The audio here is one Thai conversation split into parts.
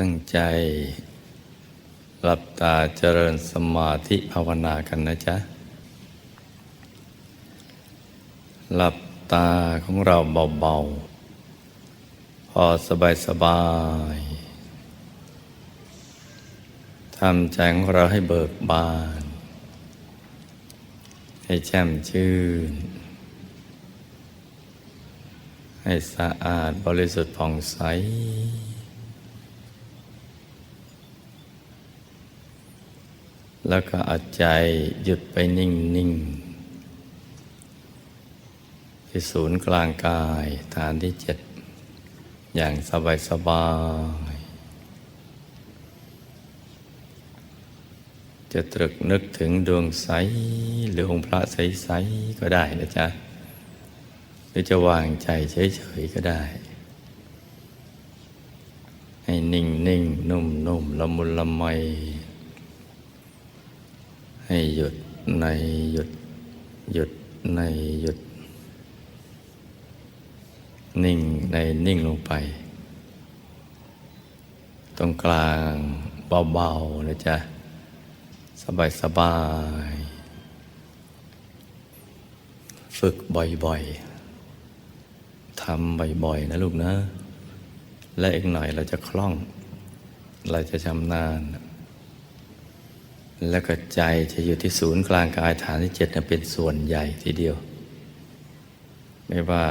ตั้งใจหลับตาเจริญสมาธิภาวนากันนะจ๊ะ หลับตาของเราเบาๆ พอสบายสบายๆทำใจของเราให้เบิกบาน ให้แช่มชื่น ให้สะอาดบริสุทธิ์ผ่องใส แล้วก็เอาใจหยุดไปนิ่งนิ่งๆที่ศูนย์กลางกายฐานที่เจ็ดอย่างสบายสบายๆจะตรึกนึกถึงดวงใส หรือองค์พระใส ๆ ก็ได้นะจ๊ะ หรือจะวางใจเฉย ๆ ก็ได้ ให้นิ่งนิ่งนุ่มนุ่มละมุนละไม ให้หยุดในหยุด หยุดในหยุด นิ่งในนิ่งลงไป ตรงกลางเบาๆนะจ๊ะ สบายสบายๆฝึกบ่อยๆทำบ่อยๆนะลูกนะ และอีกหน่อยเราจะคล่อง เราจะชำนาญ แล้วก็ใจจะอยู่ที่ศูนย์กลางกายฐานที่เจ็ดนะเป็นส่วนใหญ่ทีเดียว ไม่ว่า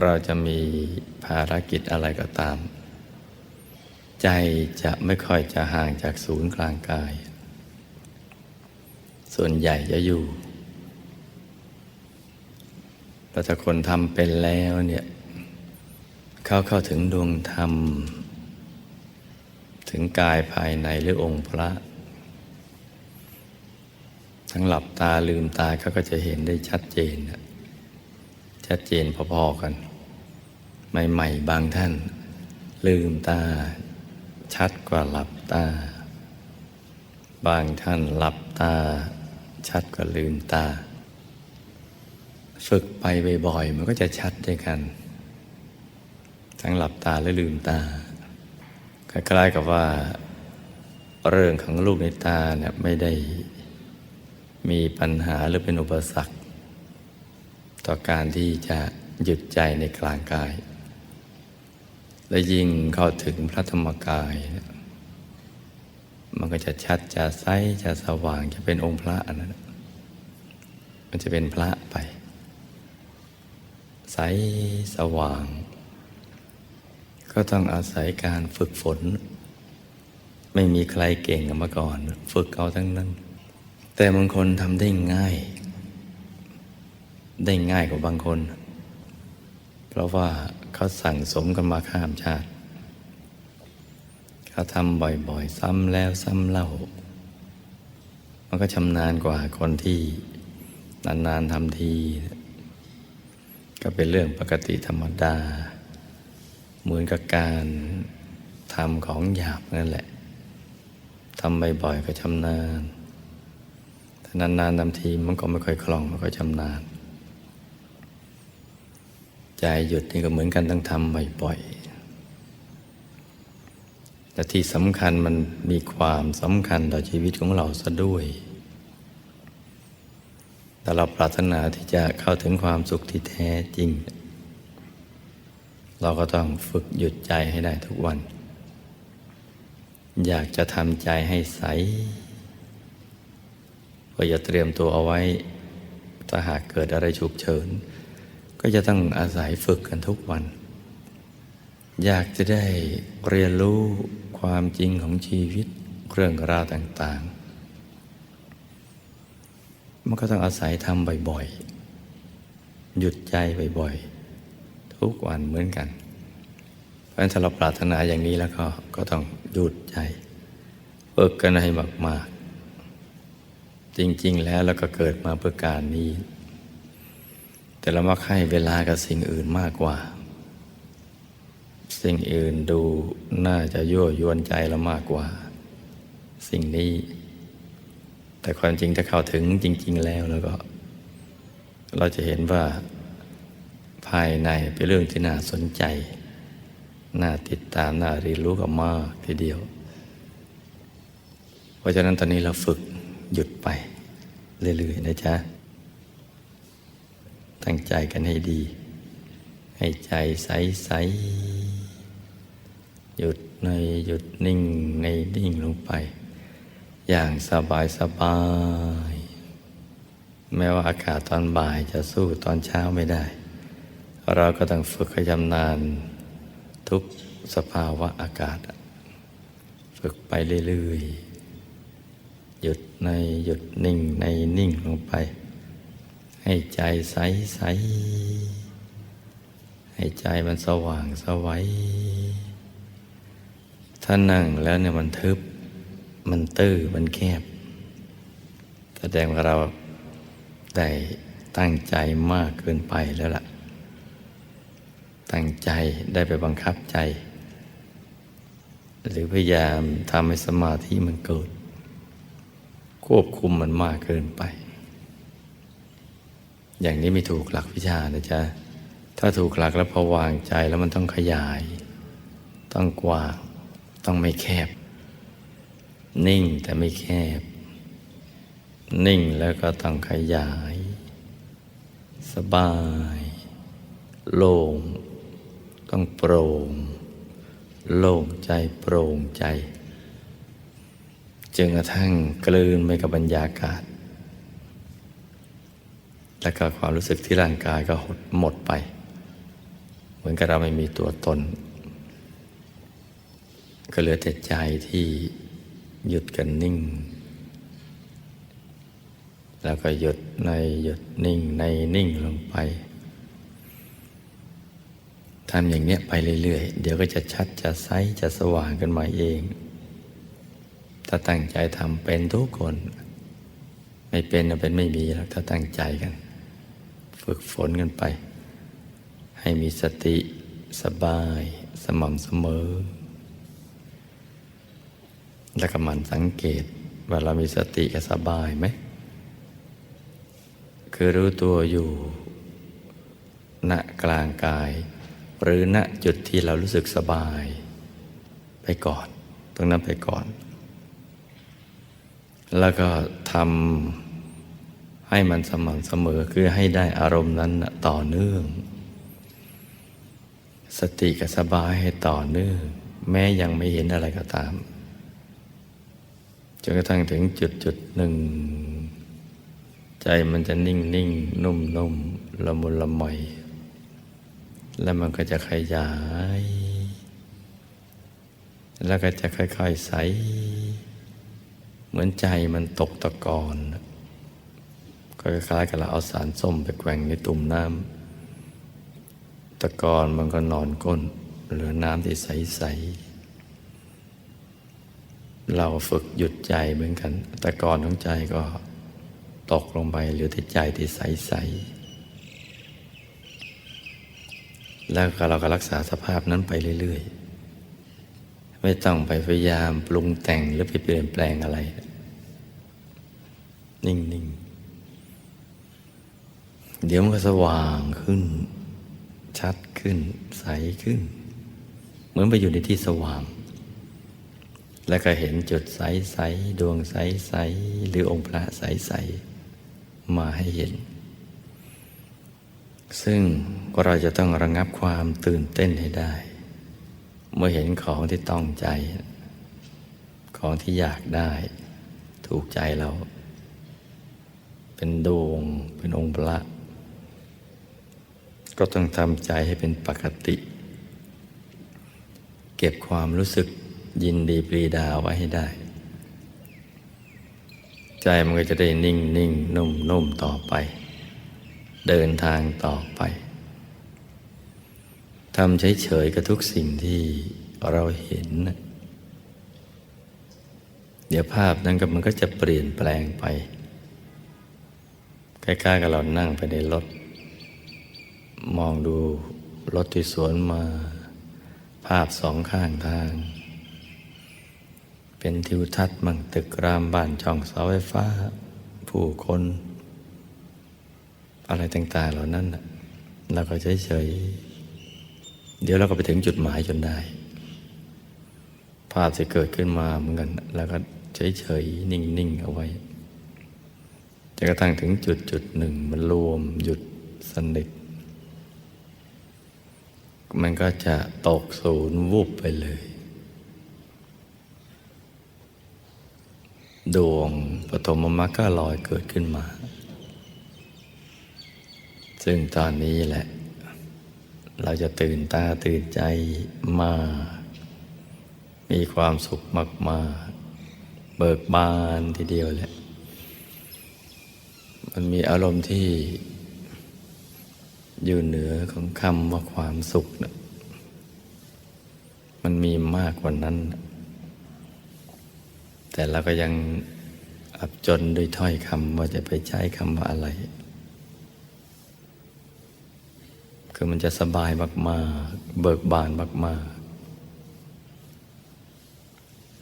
เราจะมีภารกิจอะไรก็ตาม ใจจะไม่ค่อยจะห่างจากศูนย์กลางกาย ส่วนใหญ่จะอยู่แต่ถ้าคนทำเป็นแล้วเนี่ยเข้าเข้าถึงดวงธรรม ถึงกายภายในหรือองค์พระ ทั้งหลับตาลืมตาเขาก็จะเห็นได้ชัดเจน ชัดเจนพอๆกัน ใหม่ ๆ บางท่าน ลืมตา ชัดกว่าหลับตา บางท่านหลับตา ชัดกว่าลืมตา ฝึกไปบ่อยๆมันก็จะชัดด้วยกัน ทั้งหลับตาและลืมตาคล้ายๆกับว่า เรื่องของลูกในตาเนี่ยไม่ได้ มีปัญหาหรือเป็นอุปสรรค ต่อการที่จะหยุดใจในกลางกาย และยิ่งเข้าถึงพระธรรมกาย มันก็จะชัดจะใสจะสว่างจะเป็นองค์พระอันนั้นมันจะเป็นพระไป ใสสว่าง ก็ต้องอาศัยการฝึกฝน ไม่มีใครเก่งมาก่อน ฝึกเอาทั้งนั้น แต่บางคนทำได้ง่าย ได้ง่ายกว่าบางคน เพราะว่าเขาสั่งสมกันมาข้ามชาติ เขาทำบ่อยๆ ซ้ำแล้วซ้ำเล่า มันก็ชำนาญกว่าคนที่นานๆทำที ก็เป็นเรื่องปกติธรรมดา เหมือนกับการทำของหยาบนั่นแหละทำบ่อยๆก็ชำนาญ นานๆทำทีมันก็ไม่ค่อยคล่องไมันก็ชำนาญ ใจหยุดนี่ก็เหมือนกันต้องทำบ่อยๆ แต่ที่สำคัญมันมีความสำคัญต่อชีวิตของเราซะด้วยแต่เราปรารถนาที่จะเข้าถึงความสุขที่แท้จริง เราก็ต้องฝึกหยุดใจให้ได้ทุกวัน อยากจะทำใจให้ใส ก็อย่าเตรียมตัวเอาไว้ ถ้าหากเกิดอะไรฉุกเฉิน ก็จะต้องอาศัยฝึกกันทุกวัน อยากจะได้เรียนรู้ความจริงของชีวิตเรื่องราวต่าง ๆ มันก็ต้องอาศัยทำบ่อยๆ หยุดใจบ่อยๆ ทุกวันเหมือนกัน เพราะฉะนั้นถ้าเราปรารถนาอย่างนี้แล้วก็ก็ต้องหยุดใจฝึกกันให้มากๆ จริง ๆ แล้วเราก็เกิดมาเพื่อการนี้ แต่เรามักให้เวลากับสิ่งอื่นมากกว่า สิ่งอื่นดูน่าจะยั่วยวนใจเรามากกว่า สิ่งนี้ แต่ความจริงถ้าเข้าถึงจริง ๆ แล้วแล้วก็ เราจะเห็นว่าภายในเป็นเรื่องที่น่าสนใจ น่าติดตาม น่าเรียนรู้กับมากทีเดียว เพราะฉะนั้นตอนนี้เราฝึก หยุดไป เรื่อยๆนะจ๊ะ ตั้งใจกันให้ดี ให้ใจใสๆหยุดในหยุดนิ่งในนิ่งลงไป อย่างสบายสบายๆแม้ว่าอากาศตอนบ่ายจะสู้ตอนเช้าไม่ได้ เราก็ต้องฝึกให้ชำนาญทุกสภาวะอากาศ ฝึกไปเรื่อยๆ ในหยุดนิ่งในนิ่งลงไป ให้ใจใสใสให้ใจมันสว่างสวัยถ้านั่งแล้วเนี่ยมันทึบ มันตื้อมันแคบ แสดงว่าเราได้ตั้งใจมากเกินไปแล้วล่ะ ตั้งใจได้ไปบังคับใจ หรือพยายามทำให้สมาธิมันเกิด ควบคุมมันมากเกินไป อย่างนี้ไม่ถูกหลักวิชานะจ๊ะ ถ้าถูกหลักแล้วพอวางใจแล้วมันต้องขยาย ต้องกว้างต้องไม่แคบ นิ่งแต่ไม่แคบ นิ่งแล้วก็ต้องขยาย สบาย โล่งต้องโปร่ง โล่งใจโปร่งใจ จึงกระทั่งกลืนไปกับบรรยากาศ และก็ความรู้สึกที่ร่างกายก็หดหมดไป เหมือนกับเราไม่มีตัวตน ก็เหลือแต่ใจที่หยุดกันนิ่ง แล้วก็หยุดในหยุดนิ่งในนิ่งลงไปทำอย่างเนี้ยไปเรื่อยๆ เดี๋ยวก็จะชัดจะใสจะสว่างกันมาเอง ถ้าตั้งใจทำเป็นทุกคน ไม่เป็นนะเป็นไม่มีแล้วถ้าตั้งใจกัน ฝึกฝนกันไป ให้มีสติสบายสม่ำเสมอ แล้วก็มันสังเกตว่าเรามีสติกับสบายไหม คือรู้ตัวอยู่ ณกลางกาย หรือณจุดที่เรารู้สึกสบาย ไปก่อน ตรงนั้นไปก่อน แล้วก็ทำให้มันสม่ำเสมอคือให้ได้อารมณ์นั้นต่อเนื่อง สติกับสบายให้ต่อเนื่อง แม้ยังไม่เห็นอะไรก็ตามจนกระทั่งถึงจุดจุดหนึ่ง ใจมันจะนิ่งนิ่งนุ่มนุ่มละมุนละไมแล้วมันก็จะขยาย แล้วก็จะค่อย ๆ ใส เหมือนใจมันตกตะกอนก็คล้ายๆกับเราเอาสารส้มไปแกว่งในตุ่มน้ำตะกอนมันก็นอนก้น เหลือน้ำที่ใสๆเราฝึกหยุดใจเหมือนกันตะกอนของใจก็ตกลงไปเหลือแต่ใจที่ใสๆแล้วก็เราก็รักษาสภาพนั้นไปเรื่อย ๆ ไม่ต้องไปพยายามปรุงแต่งหรือไปเปลี่ยนแปลงอะไร นิ่ง ๆ เดี๋ยวมันก็สว่างขึ้น ชัดขึ้น ใสขึ้น เหมือนไปอยู่ในที่สว่าง แล้วก็เห็นจุดใสๆดวงใสๆหรือองค์พระใสๆมาให้เห็น ซึ่งเราจะต้องระงับความตื่นเต้นให้ได้ มื่อเห็นของที่ต้องใจ ของที่อยากได้ ถูกใจเรา เป็นดวง เป็นองค์พระ ก็ต้องทำใจให้เป็นปกติ เก็บความรู้สึกยินดีปรีดาไว้ให้ได้ ใจมันก็จะได้นิ่งนิ่งนุ่มนุ่มต่อไป เดินทางต่อไป ทำเฉยๆกับทุกสิ่งที่เราเห็น เดี๋ยวภาพนั้นก็มันก็จะเปลี่ยนแปลงไป ใกล้ๆกับเรานั่งไปในรถ มองดูรถที่สวนมา ภาพสองข้างทาง เป็นทิวทัศน์มั่งตึกรามบ้านช่องเสาไฟฟ้า ผู้คน อะไรต่างๆเหล่านั้นเราก็เฉยๆ เดี๋ยวเราก็ไปถึงจุดหมายจนได้ ภาพจะเกิดขึ้นมาเหมือนกัน แล้วก็เฉยๆ นิ่ง ๆ เอาไว้จนกระทั่งถึงจุดจุดหนึ่ง มันรวมหยุดสนิทมันก็จะตกศูนย์วูบไปเลย ดวงปฐมมรรคก็ลอยเกิดขึ้นมา ซึ่งตอนนี้แหละ เราจะตื่นตาตื่นใจมาก มีความสุขมาก ๆ เบิกบานทีเดียวแหละ มันมีอารมณ์ที่อยู่เหนือของคำว่าความสุขนะมันมีมากกว่านั้น แต่เราก็ยังอับจนด้วยถ้อยคำว่าจะไปใช้คำว่าอะไร คือมันจะสบายมากๆ เบิกบานมากๆ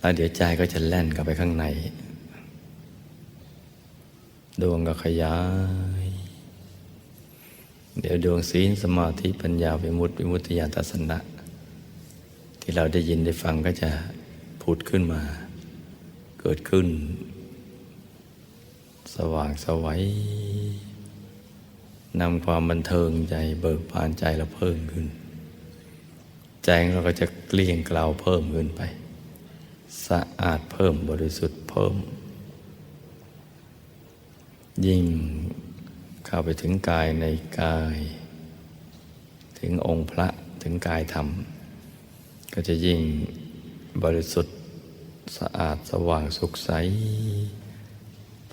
แล้วเดี๋ยวใจก็จะแล่นเข้าไปข้างใน ดวงก็ขยาย เดี๋ยวดวงศีลสมาธิปัญญาวิมุตติวิมุตติญาณทัศนะ ที่เราได้ยินได้ฟังก็จะผุดขึ้นมา เกิดขึ้น สว่างสวัย นำความบันเทิงใจเบิกบานใจเราเพิ่มขึ้น ใจเราก็จะเกลี้ยงกล่าเพิ่มขึ้นไป สะอาดเพิ่มบริสุทธิ์เพิ่ม ยิ่งเข้าไปถึงกายในกาย ถึงองค์พระถึงกายธรรม ก็จะยิ่งบริสุทธิ์สะอาดสว่างสุขใส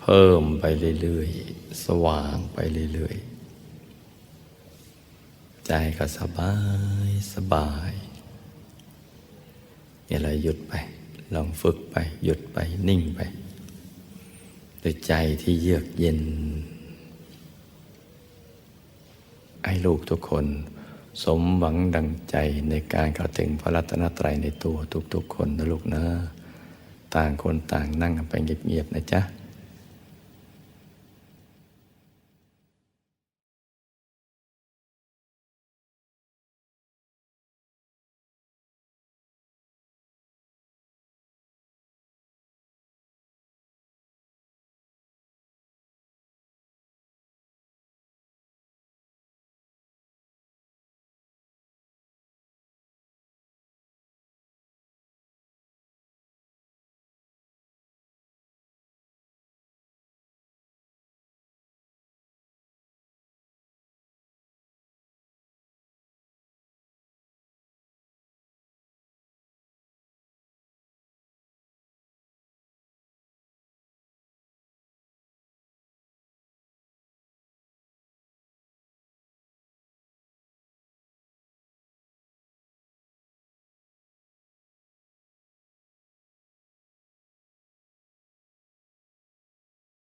เพิ่มไปเรื่อยๆ สว่างไปเรื่อยๆ ใจก็สบายสบายอย่เลยหยุดไป ลองฝึกไป หยุดไปนิ่งไปด้วยใจที่เยือกเย็นให้ลูกทุกคน สมหวังดังใจในการเข้าถึงพระรัตนตรัยในตัวทุกๆคนนะลูกนะ ต่างคนต่างนั่งกันไปเงียบๆนะจ๊ะ